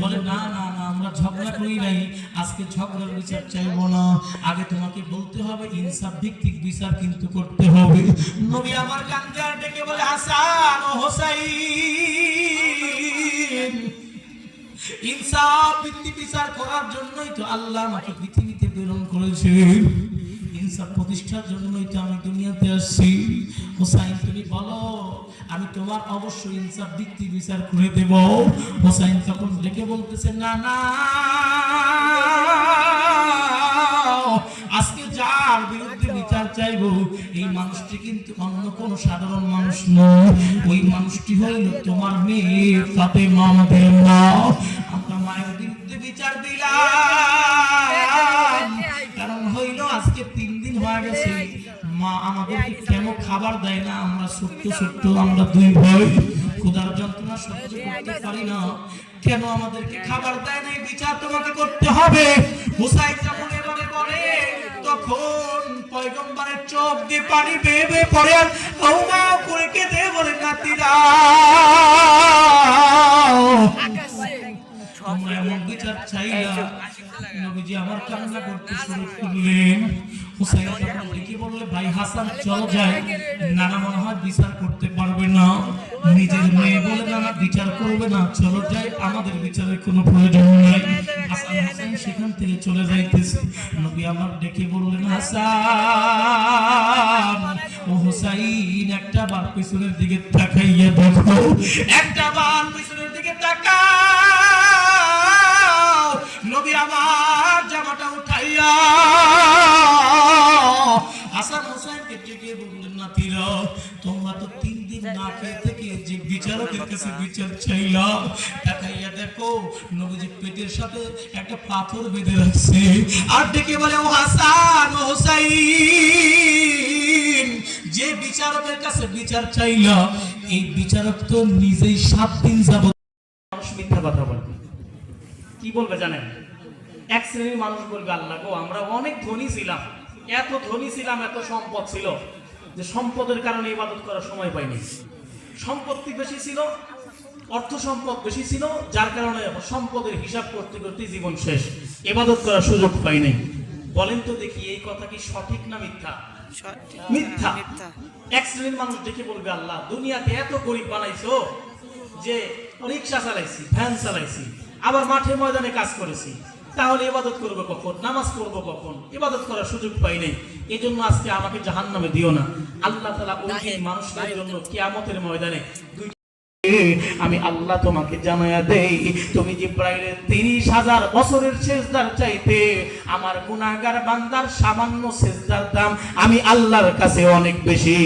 বলে, না না না, আমরা ঝগড়া করি নাই। আজকে ঝগড়ার বিচার চাইব না। আগে তোমাকে বলতে হবে, ইনসাফ ভিত্তিক বিচার কিন্তু করতে হবে। নবী আমার কান্দে আর ডেকে বলে, হাসান ও হোসাইন, ইনসাফ ভিত্তিক বিচার করার জন্যই তো আল্লাহ আমাকে পৃথিবীতে প্রেরণ করেছে। ইনসাফ প্রতিষ্ঠার জন্যই তো আমি দুনিয়াতে আসছি। হোসাইন, তুমি বলো আমি তোমার অবশ্যই ইনসাফ ভিত্তিক বিচার করে দেব। হোসাইন তখন ডেকে বলতেছে, না না, আজকে যার বিরুদ্ধে বিচার চাইব, এই মানুষটি কিন্তু অন্য কোন সাধারণ মানুষ নয়। ওই মানুষটি হইল তোমার মেয়ে ফাতেমা আমাদের মা। আমরা মায়ের বিরুদ্ধে বিচার দিলাম। কারণ হইল আজকে তিন দিন হয়ে গেছে। মা আমাদেরকে কেন খাবার দেয় না? আমরা ছোট্ট ছোট্ট আমরা দুই ভাই ক্ষুধার যন্ত্রণা সহ্য করতে পারি না। কেন আমাদেরকে খাবার দেয় না? বিচার তোমাকে করতে হবে। হুসাইন যখন এবারে বলে তখন পয়গম্বরের চোখ দিয়ে পানি বেয়ে বেয়ে পড়ে আর করে কেঁদে বলে নাতিরা নবীজি আমার কান্না করতে শুরু করলেন হুসাইন যখন বললে ভাই হাসান চলো যাই নানা মনে হয় বিচার করতে পারবে না নিজের মেয়ে বলে নানা বিচার করবে না চলো যাই আমাদের বিচারের কোনো প্রয়োজন নাই হাসান হাসান সেখান থেকে চলে যাইতেছে নবী আমার ডেকে বললেন হাসান ও হুসাইন একটা বার পিছনের দিকে তাকাইয়া দেখো একটা বার পিছনের দিকে তাকাও নবী আমার জামাটা উঠাইয়া হাসান হোসেনকে ডেকে বললেন না তীর তোমরা তো তিন দিন না খেয়ে থেকে যে বিচারকের কাছে বিচার চাইলা তাকাইয়া দেখো, নবীজি পেটের সাথে একটা পাথর বেঁধে রাখছে। আর ডেকে বলে, ও হাসান হোসাইন যে বিচারকের কাছে বিচার চাইলা এই বিচারক তো নিজেই সাত দিন যাবত মিথ্যা কথা বলবে কি বলবে জানেন? এক শ্রেণির মানুষ বলবে আল্লাহ গো আমরা অনেক ধনী ছিলাম। এত ধনী ছিলাম এত সম্পদ ছিল যে সম্পদের কারণে ইবাদত করার সময় পাইনি। সম্পত্তি বেশি ছিল অর্থ সম্পদ বেশি ছিল যার কারণে সম্পদের হিসাব করতে করতে জীবন শেষ। ইবাদত করার সুযোগ পাইনি। বলেন তো দেখি এই কথা কি সঠিক না মিথ্যা? মিথ্যা। এক শ্রেণির মানুষ দেখে বলবে আল্লাহ দুনিয়াতে এত গরিব বানাইছো যে রিক্সা চালাইছি ভ্যান চালাইছি আবার মাঠে ময়দানে কাজ করেছি। তাহলে ইবাদত করব কখন? নামাজ পড়ব কখন? ইবাদত করার সুযোগ পাই নাই। এই জন্য আজকে আমাকে জাহান নামে দিও না। আল্লাহ তালা ওই দিন মানুষদের জন্য কিয়ামতের ময়দানে দুই আমি আল্লাহ তোমাকে জানায়া দেই, তুমি জিব্রাইলের তিরিশ হাজার বছরের সেজদার চাইতে আমার গুনাহগার বান্দার সামান্য সেজদার দাম আমি আল্লাহর কাছে অনেক বেশি।